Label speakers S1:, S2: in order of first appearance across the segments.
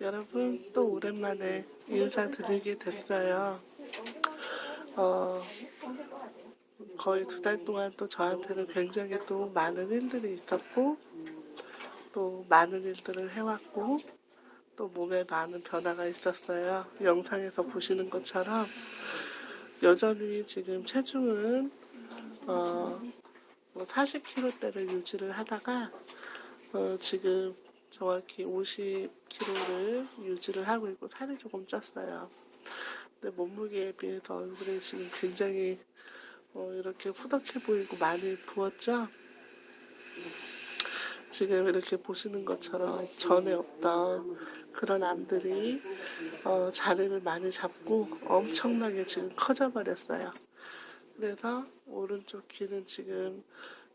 S1: 여러분 또 오랜만에 인사드리게 됐어요. 어, 거의 두 달 동안 또 저한테는 굉장히 또 많은 일들이 있었고 또 많은 일들을 해왔고 또 몸에 많은 변화가 있었어요. 영상에서 보시는 것처럼 여전히 지금 체중은 어, 뭐 40kg대를 유지를 하다가 어, 지금 정확히 50kg를 유지를 하고 있고 살이 조금 쪘어요. 근데 몸무게에 비해서 얼굴이 지금 굉장히 어, 이렇게 후덕해 보이고 많이 부었죠? 지금 이렇게 보시는 것처럼 전에 없던 그런 암들이 어, 자리를 많이 잡고 엄청나게 지금 커져 버렸어요. 그래서 오른쪽 귀는 지금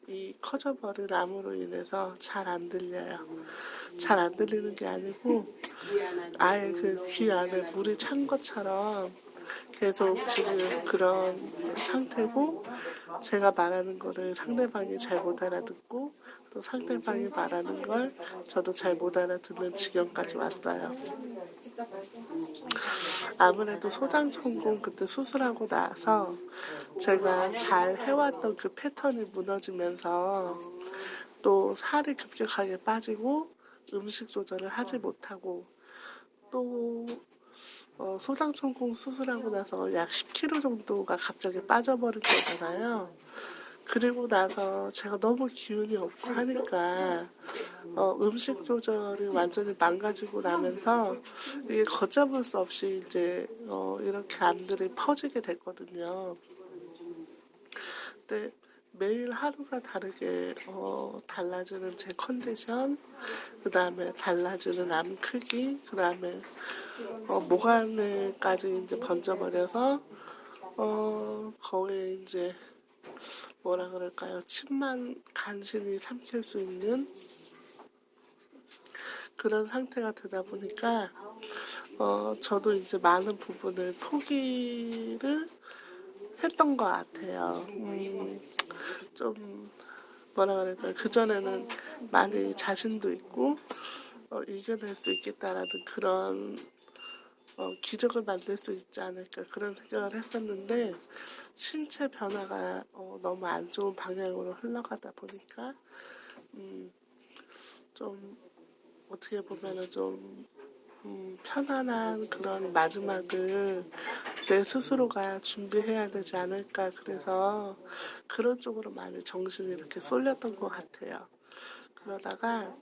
S1: 이 커져버린 암으로 인해서 잘 안 들려요. 잘 안 들리는 게 아니고 아예 그 귀 안에 물이 찬 것처럼 계속 지금 그런 상태고 제가 말하는 거를 상대방이 잘 못 알아듣고 또 상대방이 말하는 걸 저도 잘 못 알아듣는 지경까지 왔어요. 아무래도 소장천공 그때 수술하고 나서 제가 잘 해왔던 그 패턴이 무너지면서 또 살이 급격하게 빠지고 음식 조절을 하지 못하고 또 어, 소장천공 수술하고 나서 약 10kg 정도가 갑자기 빠져버린 거잖아요. 그리고 나서 제가 너무 기운이 없고 하니까 어, 음식 조절이 완전히 망가지고 나면서 이게 걷잡을 수 없이 이제 어, 이렇게 암들이 퍼지게 됐거든요. 근데 매일 하루가 다르게 어, 달라지는 제 컨디션, 그 다음에 달라지는 암 크기, 그 다음에 어, 모관을까지 이제 번져버려서 어, 거의 이제 뭐라 그럴까요? 침만 간신히 삼킬 수 있는 그런 상태가 되다 보니까 어, 저도 이제 많은 부분을 포기를 했던 것 같아요. 음, 좀 뭐라 그럴까요? 그전에는 많이 자신도 있고 어, 이겨낼 수 있겠다라는 그런 어, 기적을 만들 수 있지 않을까 그런 생각을 했었는데 신체 변화가 어, 너무 안 좋은 방향으로 흘러가다 보니까 음, 좀 어떻게 보면은 좀 음, 편안한 그런 마지막을 내 스스로가 준비해야 되지 않을까 그래서 그런 쪽으로 많이 정신이 이렇게 쏠렸던 것 같아요. 그러다가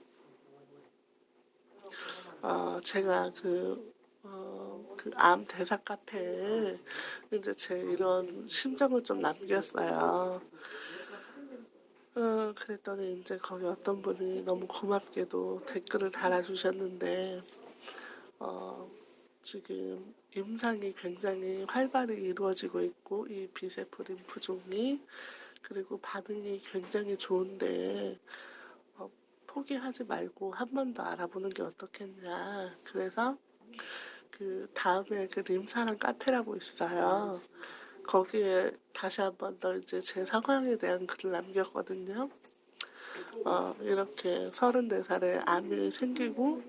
S1: 어, 제가 그 어, 그암 대사 카페에 이제 제 이런 심정을 좀 남겼어요. 어, 그랬더니 이제 거기 어떤 분이 너무 고맙게도 댓글을 달아주셨는데, 어, 지금 임상이 굉장히 활발히 이루어지고 있고, 이 비세포 림프종이, 그리고 반응이 굉장히 좋은데, 어, 포기하지 말고 한 번 더 알아보는 게 어떻겠냐. 그래서 그 다음에 그 림사랑 카페라고 있어요. 거기에 다시 한 번 더 이제 제 상황에 대한 글을 남겼거든요. 어, 이렇게 34살에 암이 생기고,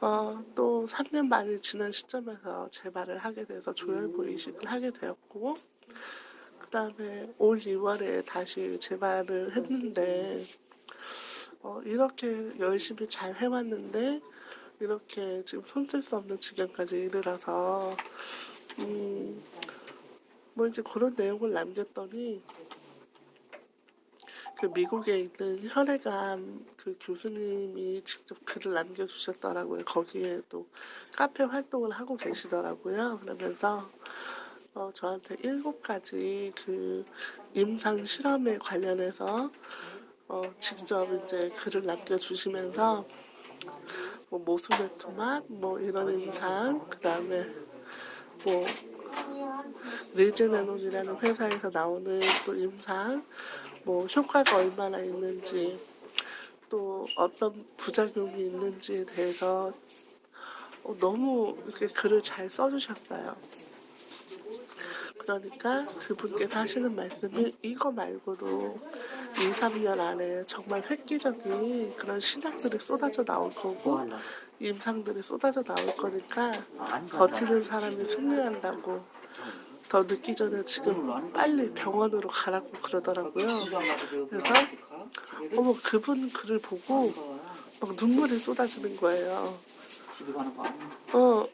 S1: 어, 또 3년 만에 지난 시점에서 재발을 하게 돼서 조혈부 이식을 하게 되었고, 그 다음에 올 2월에 다시 재발을 했는데, 어, 이렇게 열심히 잘 해왔는데, 이렇게 지금 손쓸 수 없는 지경까지 이르러서, 음, 뭐 이제 그런 내용을 남겼더니 그 미국에 있는 혈액암 그 교수님이 직접 글을 남겨주셨더라고요. 거기에 또 카페 활동을 하고 계시더라고요. 그러면서 어, 저한테 일곱 가지 그 임상 실험에 관련해서 어, 직접 이제 글을 남겨주시면서 뭐 모순의 토막, 뭐 이런 임상, 그 다음에 뭐 리제나논이라는 회사에서 나오는 또 임상, 뭐 효과가 얼마나 있는지, 또 어떤 부작용이 있는지에 대해서 어, 너무 이렇게 글을 잘 써주셨어요. 그러니까 그분께서 하시는 말씀이 이거 말고도 2, 3년 안에 정말 획기적인 그런 신약들이 쏟아져 나올 거고 임상들이 쏟아져 나올 거니까
S2: 안
S1: 버티는 사람이 승리한다고 더 늦기 전에 지금 빨리 병원으로 가라고 그러더라고요. 그래서 어머 그분 글을 보고 막 눈물이 쏟아지는 거예요. 어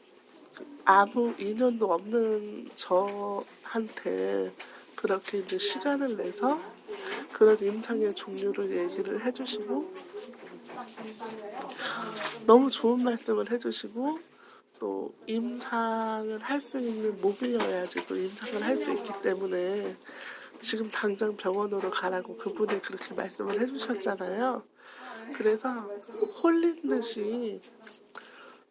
S1: 아무 인연도 없는 저한테 그렇게 이제 시간을 내서 그런 임상의 종류를 얘기를 해주시고 너무 좋은 말씀을 해주시고 또 임상을 할 수 있는 몸이어야지 또 임상을 할 수 있기 때문에 지금 당장 병원으로 가라고 그분이 그렇게 말씀을 해주셨잖아요. 그래서 홀린 듯이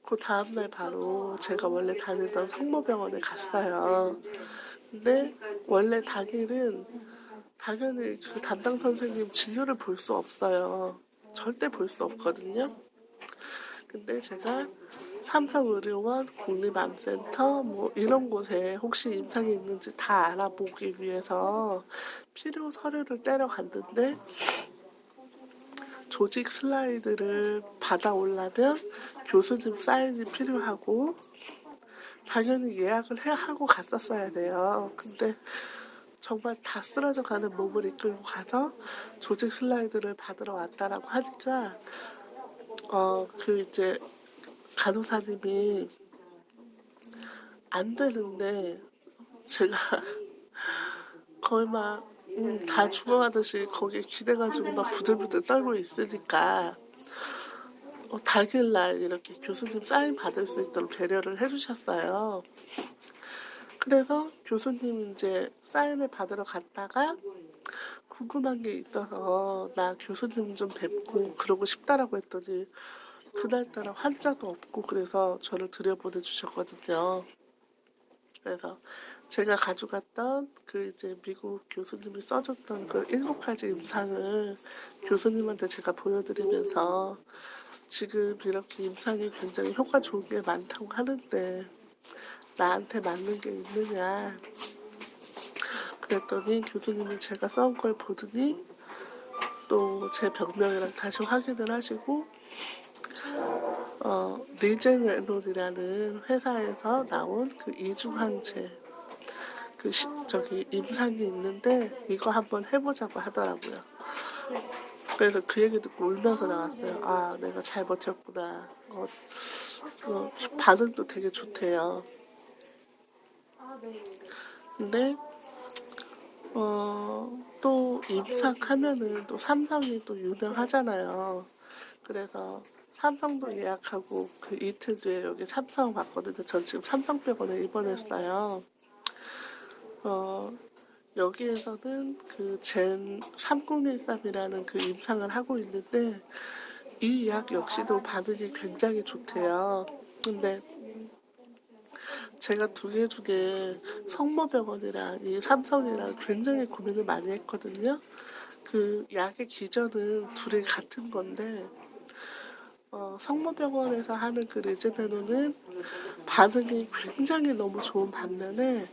S1: 그 다음날 바로 제가 원래 다니던 성모병원에 갔어요. 근데 원래 당일은 당연히 그 담당 선생님 진료를 볼 수 없어요. 절대 볼 수 없거든요. 근데 제가 삼성의료원, 국립암센터 뭐 이런 곳에 혹시 임상이 있는지 다 알아보기 위해서 필요 서류를 떼러 갔는데 조직 슬라이드를 받아오려면 교수님 사인이 필요하고 당연히 예약을 해 하고 갔었어야 돼요. 근데 정말 다 쓰러져 가는 몸을 이끌고 가서 조직 슬라이드를 받으러 왔다라고 하니까 어 그 이제 간호사님이 안 되는데 제가 거의 막 음, 다 죽어가듯이 거기에 기대가지고 막 부들부들 떨고 있으니까 어, 당일날 이렇게 교수님 사인 받을 수 있도록 배려를 해주셨어요. 그래서 교수님 이제 사인을 받으러 갔다가 궁금한 게 있어서 나 교수님 좀 뵙고 그러고 싶다라고 했더니 그날따라 환자도 없고 그래서 저를 들여보내 주셨거든요. 그래서 제가 가져갔던 그 이제 미국 교수님이 써줬던 그 일곱 가지 임상을 교수님한테 제가 보여드리면서 지금 이렇게 임상이 굉장히 효과 좋은 게 많다고 하는데 나한테 맞는 게 있느냐? 그랬더니 교수님이 제가 써온 걸 보더니 또 제 병명이랑 다시 확인을 하시고 어, 리제네놀이라는 회사에서 나온 그 이중항체 그 시, 저기 임상이 있는데 이거 한번 해보자고 하더라고요. 그래서 그 얘기 듣고 울면서 나왔어요. 아, 내가 잘 버텼구나. 어, 어, 반응도 되게 좋대요. 근데 어, 또 임상 하면은 또 삼성이 또 유명하잖아요. 그래서 삼성도 예약하고 그 이틀 뒤에 여기 삼성 왔거든요. 전 지금 삼성병원에 입원했어요. 어, 여기에서는 그 젠 3013이라는 그 임상을 하고 있는데 이 약 역시도 반응이 굉장히 좋대요. 근데 제가 두개 성모병원이랑 이 삼성이랑 굉장히 고민을 많이 했거든요. 그 약의 기전은 둘이 같은 건데 어, 성모병원에서 하는 그 리제데노는 반응이 굉장히 너무 좋은 반면에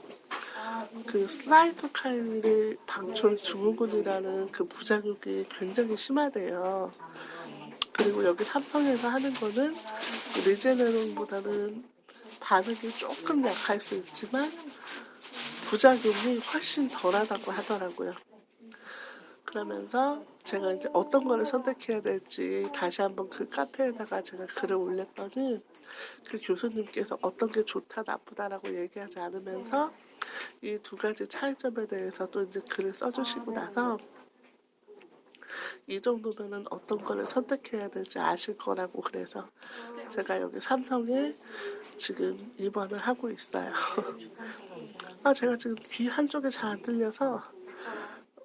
S1: 그 슬라이토카인의 방출 증후군이라는 그 부작용이 굉장히 심하대요. 그리고 여기 삼성에서 하는 거는 리제네론보다는 반응이 조금 약할 수 있지만 부작용이 훨씬 덜하다고 하더라고요. 그러면서 제가 이제 어떤 거를 선택해야 될지 다시 한번 그 카페에다가 제가 글을 올렸더니 그 교수님께서 어떤 게 좋다 나쁘다라고 얘기하지 않으면서 이 두 가지 차이점에 대해서 또 이제 글을 써주시고 나서 이 정도면은 어떤 거를 선택해야 될지 아실 거라고 그래서 제가 여기 삼성에 지금 입원을 하고 있어요. 아 제가 지금 귀 한쪽에 잘 안 들려서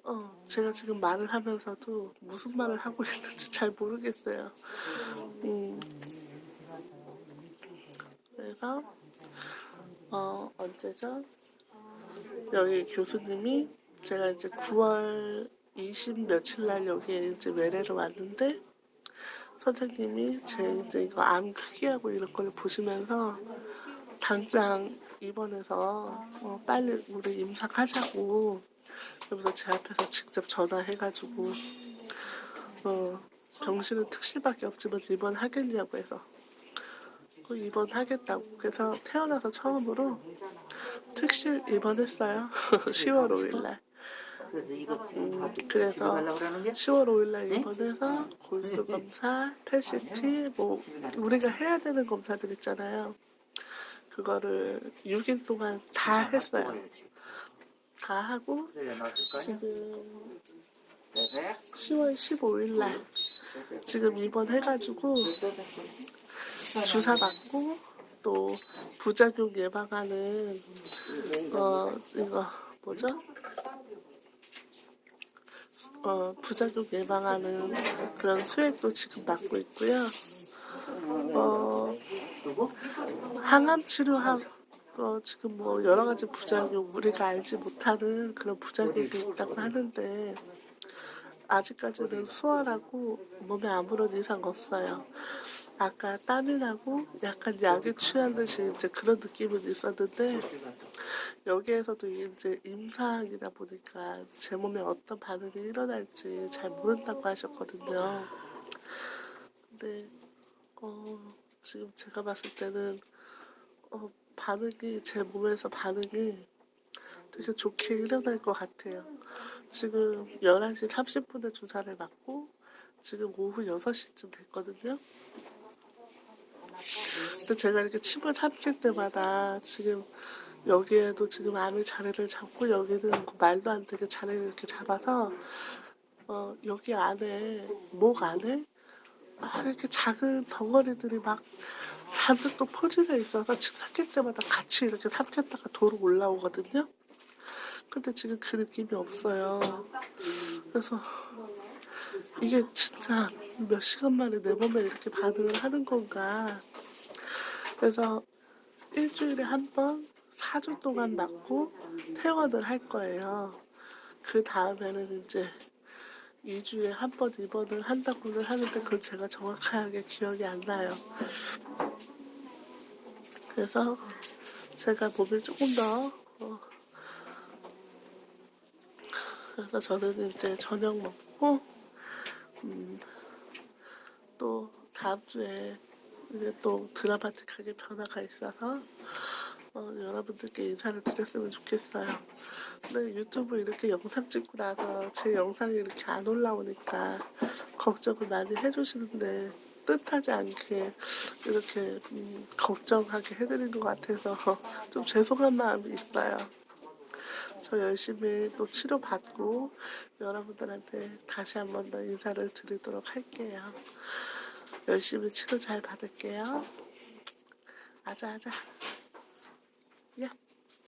S1: 어 제가 지금 말을 하면서도 무슨 말을 하고 있는지 잘 모르겠어요. 음 그래서 어 언제죠? 여기 교수님이 제가 이제 9월 20 며칠 날 여기에 이제 외래로 왔는데 선생님이 제 이제 이거 암 크기하고 이런 걸 보시면서 당장 입원해서 어, 빨리 우리 임상하자고 그러면서 제 앞에서 직접 전화해가지고 어, 병실은 특실밖에 없지만 입원하겠냐고 해서 그 입원하겠다고 그래서 태어나서 처음으로 특실 입원했어요. 10월 5일 날.
S2: 그래서 이거
S1: 음,
S2: 집에
S1: 그래서
S2: 가려고 그러는 게
S1: 10월 5일 날
S2: 네?
S1: 입원해서 골수 검사, PET, 뭐 우리가 해야 되는 검사들 있잖아요. 그거를 6일 동안 다 했어요. 다 하고? 지금
S2: 그래?
S1: 10월 15일 날 지금 입원해가지고 주사 맞고 또 부작용 예방하는 어 이거 뭐죠? 어 부작용 예방하는 그런 수액도 지금 맞고 있고요. 어? 항암 치료하고 어, 지금 뭐 여러 가지 부작용 우리가 알지 못하는 그런 부작용이 있다고 하는데 아직까지는 수월하고 몸에 아무런 이상 없어요. 아까 땀이 나고 약간 약에 취한 듯이 이제 그런 느낌은 있었는데 여기에서도 이제 임상이다 보니까 제 몸에 어떤 반응이 일어날지 잘 모른다고 하셨거든요. 근데 어, 지금 제가 봤을 때는 어, 반응이 제 몸에서 반응이 되게 좋게 일어날 것 같아요. 지금 11시 30분에 주사를 맞고 지금 오후 6시쯤 됐거든요. 근데 제가 이렇게 침을 삼킬 때마다 지금 여기에도 지금 암이 자리를 잡고 여기는 그 말도 안 되게 자리를 이렇게 잡아서 어, 여기 안에 목 안에 막 이렇게 작은 덩어리들이 막 잔뜩 또 포지가 있어서 침 삼킬 때마다 같이 이렇게 삼켰다가 도로 올라오거든요. 근데 지금 그 느낌이 없어요. 그래서 이게 진짜 몇 시간 만에 내 몸에 이렇게 반응을 하는 건가. 그래서 일주일에 한 번 4주 동안 맞고 퇴원을 할 거예요. 그 다음에는 이제 2주에 한 번 입원을 한다고는 하는데 그건 제가 정확하게 기억이 안 나요. 그래서 제가 몸을 조금 더 어, 그래서 저는 이제 저녁 먹고 음, 또 다음 주에 이제 또 드라마틱하게 변화가 있어서 어, 여러분들께 인사를 드렸으면 좋겠어요. 근데 유튜브 이렇게 영상 찍고 나서 제 영상이 이렇게 안 올라오니까 걱정을 많이 해주시는데 뜻하지 않게 이렇게 음, 걱정하게 해드린 것 같아서 좀 죄송한 마음이 있어요. 저 열심히 또 치료받고 여러분들한테 다시 한 번 더 인사를 드리도록 할게요. 열심히 치료 잘 받을게요. 아자아자. 야.